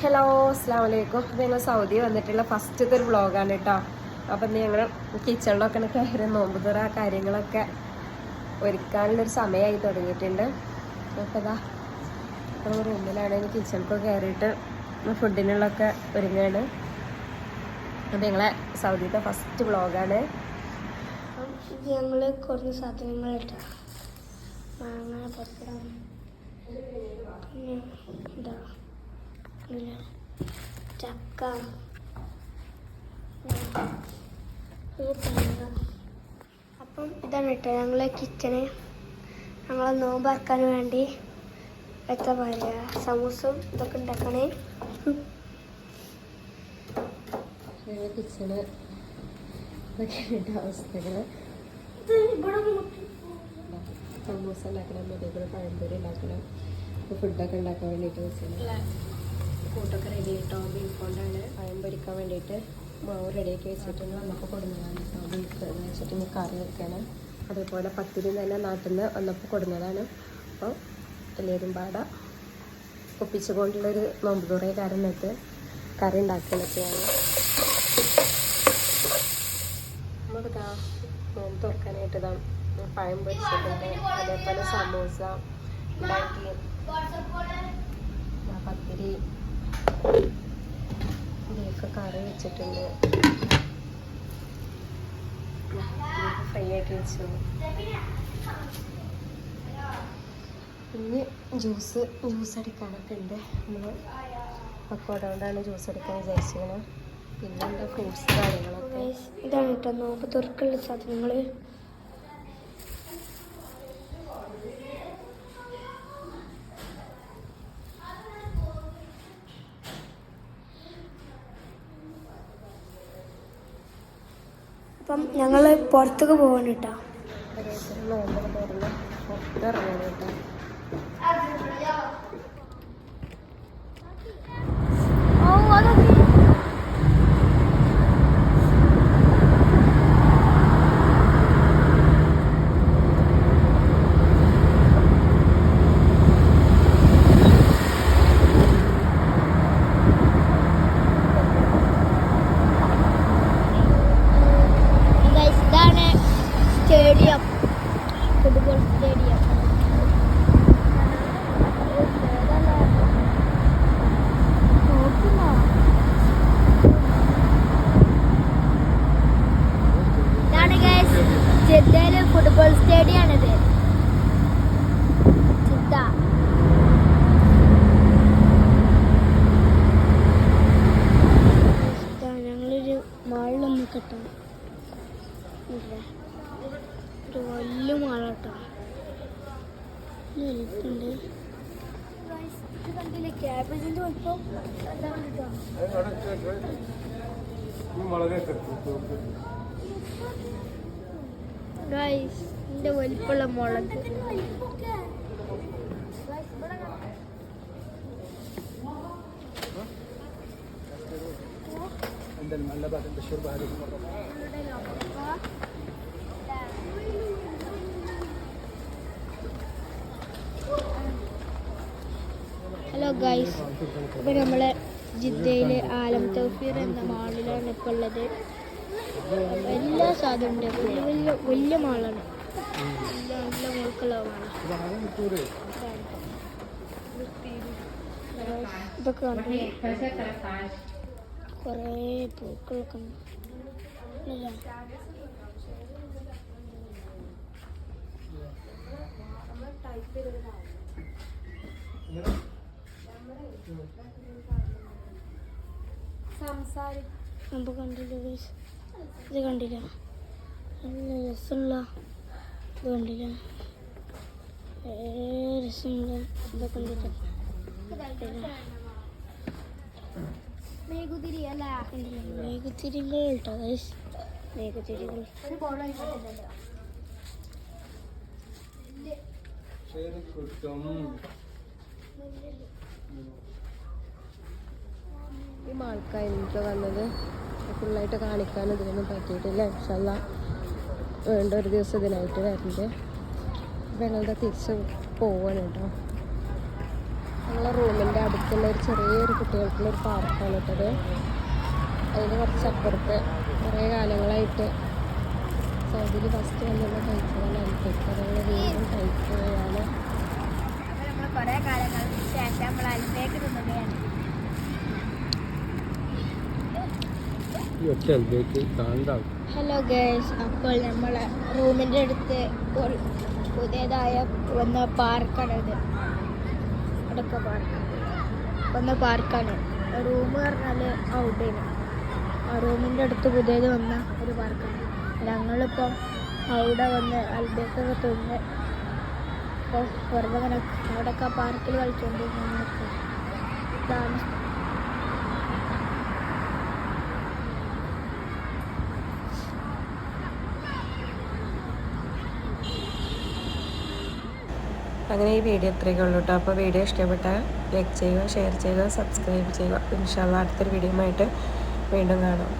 Hello അസ്സാം വലൈക്കും ഇത് ഞങ്ങൾ സൗദി വന്നിട്ടുള്ള ഫസ്റ്റത്തെ ഒരു വ്ളോഗാണ് കേട്ടോ അപ്പം ഞങ്ങൾ കിച്ചണിലൊക്കെ കയറി നോമ്പ് തുറ കാര്യങ്ങളൊക്കെ ഒരുക്കാനുള്ളൊരു സമയമായി തുടങ്ങിയിട്ടുണ്ട്. അപ്പോൾ ഇതാ നമ്മൾ റൂമിലാണ് ഇനി കിച്ചണിലൊക്കെ കയറിയിട്ട് ഫുഡിനുള്ളൊക്കെ ഒരുങ്ങാണ്. അപ്പം ഞങ്ങളെ സൗദിയുടെ ഫസ്റ്റ് വ്ളോഗാണ് ഞങ്ങൾ കുറച്ച് സാധനങ്ങൾ എന്താ പിന്നെ ചക്ക. ഈ തേങ്ങ അപ്പം ഇതാണ് കേട്ടോ ഞങ്ങളെ കിച്ചണ്. ഞങ്ങൾ നോമ്പാക്കാൻ വേണ്ടി എന്താ പറയുക സമൂസയും ഇതൊക്കെ ഉണ്ടാക്കണേ. ഞങ്ങൾ കിച്ചണ്. അവസ്ഥകൾ സമൂസ ഉണ്ടാക്കണം അതേപോലെ പഴംപൊരി ഉണ്ടാക്കണം ഫുഡൊക്കെ ഉണ്ടാക്കാൻ വേണ്ടിയിട്ട് വെച്ചാൽ കൂട്ടൊക്കെ റെഡി ആയിട്ടോ? ബീഫ് കൊണ്ടാണ് പഴം പൊരിക്കാൻ വേണ്ടിയിട്ട് മാവ് റെഡിയാക്കി വെച്ചിട്ടുണ്ട് നമുക്ക് കൊടുക്കുന്നതാണ് കേട്ടോ ബീഫ് എന്ന് വെച്ചിട്ട് ഇനി കറി വെക്കണം. അതേപോലെ പത്തിരി തന്നെ നാട്ടിൽ നിന്ന് വന്നപ്പോൾ കൊടുക്കുന്നതാണ് അപ്പോൾ എല്ലാവരും പാട ഒപ്പിച്ചുകൊണ്ടുള്ളൊരു നോമ്പ് തുറയെ കാരണത്ത് കറി ഉണ്ടാക്കുന്നൊക്കെയാണ് നമുക്കിതാ നോമ്പ് തുറക്കാനായിട്ട് ഇതാ പഴം പൊരിച്ചിട്ടുണ്ട് അതേപോലെ സമൂസ ഉണ്ടാക്കി. പത്തിരി ബീഫ് കറി വെച്ചിട്ടുണ്ട്. ഫ്രൈ ആക്കി വെച്ചു. പിന്നെ ജ്യൂസ് ജ്യൂസ് അടിക്കാനൊക്കെ ഉണ്ട്. നമ്മൾ പക്കോട കൊണ്ടാണ് ജ്യൂസ് അടിക്കാൻ വിചാരിച്ചിരിക്കുന്നത് പിന്നെ എന്താ ഫ്രൂട്ട്സ് കാര്യങ്ങളൊക്കെ ഇതാണ് കേട്ടോ. നോമ്പ് തുറക്കുള്ള സാധനങ്ങൾ അപ്പം ഞങ്ങൾ പുറത്തേക്ക് പോകണം കേട്ടോ. ഓ നോമ്പൊക്കെ ഒരു വലിയ മാള കേട്ടോ വലിപ്പുണ്ട് കണ്ടില്ലേ ക്യാബേജിന്റെ വലിപ്പം അതാണ് കേട്ടോ ഗൈസ് എന്റെ വലിപ്പമുള്ള മുളക് عند المعلبات عند الشوربه هذه ഹലോ ഗൈസ് ഇപ്പൊ നമ്മൾ ജിദ്ദയിലെ ആലം തൗഫീർ എന്ന മാളിലാണ് ഇപ്പോൾ ഉള്ളത്. എല്ലാ സാധനം ഉണ്ട്. വലിയ വലിയ വലിയ മാളാണ്. നല്ല നല്ല മുഴുക്കുള്ള ഇതൊക്കെ കുറേ പൂക്കളൊക്കെ ഇല്ല. നമുക്ക് കണ്ടില്ല. ഇത് കണ്ടില്ല? നല്ല രസമുള്ള ഇത് കണ്ടില്ല? രസമുള്ള ഇതൊക്കെ കണ്ടില്ല മേഘത്തിരികൾ കേട്ടോ ഗൈസ്. മേഘത്തിരികൾ ഈ മാൾക്കായിട്ട് വന്നത്. ഫുള്ളായിട്ട് കാണിക്കാൻ ഇതിനൊന്നും പറ്റിയിട്ടില്ല. ഇൻഷല്ല വേണ്ട ഒരു ദിവസം ഇതിനായിട്ട് വരണ്ട്. അപ്പം ഞങ്ങളുടെ തിരിച്ച് പോവാണ് കേട്ടോ. ഞങ്ങളെ റൂമിന്റെ അടുത്തുള്ള ഒരു ചെറിയൊരു കുട്ടികൾക്കുള്ള ഒരു പാർക്കാണ് കേട്ടത് അതിന് കുറച്ച് അപ്പുറത്ത് കുറേ കാലങ്ങളായിട്ട് സൗദിയിൽ ഫസ്റ്റ് വന്നുള്ള കഴിച്ചതാണ് അൽഫേക്ക് അതുകൊണ്ട് വീണ്ടും കഴിക്കുകയാണ് കുറേ കാലങ്ങൾക്ക് ശേഷം നമ്മൾ തിന്നുകയാണ്. അൽബേക്ക് കാണ്ടാവും ഹലോ ഗേൾസ് അപ്പോൾ നമ്മളെ റൂമിന്റെ അടുത്ത് പുതിയതായ വന്ന പാർക്കാണ് ഇത്. അടക്ക പാർക്ക് വന്ന പാർക്കാണ്. റൂം പറഞ്ഞാൽ ഔട്ടാണ് ആ റൂമിന്റെ അടുത്ത് പുതിയത് വന്ന ഒരു പാർക്കാണ് ഞങ്ങളിപ്പം അവിടെ വന്ന് അൽബേക്കൊക്കെ തിന്ന് അപ്പോൾ വെറുതെ ഇങ്ങനെ അവിടെയൊക്കെ പാർക്കിൽ കളിച്ചുകൊണ്ട് ഇതാണ്. അങ്ങനെ ഈ വീഡിയോ ഇത്രയൊക്കെ ഉള്ളൂ കേട്ടോ അപ്പോൾ വീഡിയോ ഇഷ്ടപ്പെട്ടാൽ ലൈക്ക് ചെയ്യുക ഷെയർ ചെയ്യുക സബ്സ്ക്രൈബ് ചെയ്യുക. ഇൻഷാല്ല അടുത്തൊരു വീഡിയോ ആയിട്ട് വീണ്ടും കാണാം.